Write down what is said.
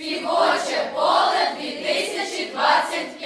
Співоче поле 2020